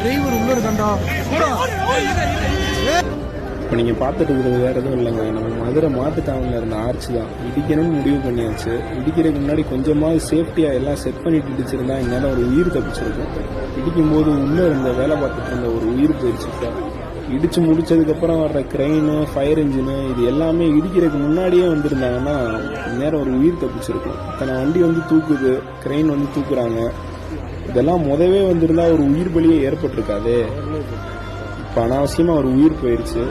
Driver உள்ள இருக்காண்டா இப்போ நீங்கள் பார்த்துட்டு இருக்கிறது வேறு எதுவும் இல்லைங்க. நம்ம மதுரை மாட்டுத்தாவணில் இருந்த ஆர்ச் தான். இடிக்கணும்னு முடிவு பண்ணியாச்சு. இடிக்கிறதுக்கு முன்னாடி கொஞ்சமாக சேஃப்டியாக எல்லாம் செட் பண்ணிட்டு இடிச்சிருந்தா என்னால் ஒரு உயிர் தப்பிச்சிருக்கும். இடிக்கும் போது உள்ளே இருந்த வேலை பார்த்துட்டு இருந்த ஒரு உயிர் போயிடுச்சு. இடித்து இடிச்சு முடிச்சதுக்கப்புறம் வர்ற க்ரெயினு ஃபயர் இன்ஜினு இது எல்லாமே இடிக்கிறதுக்கு முன்னாடியே வந்திருந்தாங்கன்னா நேரம் ஒரு உயிர் தப்பிச்சிருக்கும். இத்தனை வண்டி வந்து தூக்குது கிரெயின் வந்து தூக்குறாங்க. இதெல்லாம் முதவே வந்திருந்தா ஒரு உயிர் பலியே ஏற்பட்டிருக்காதே. இப்போ அனாவசியமாக ஒரு உயிர் போயிடுச்சு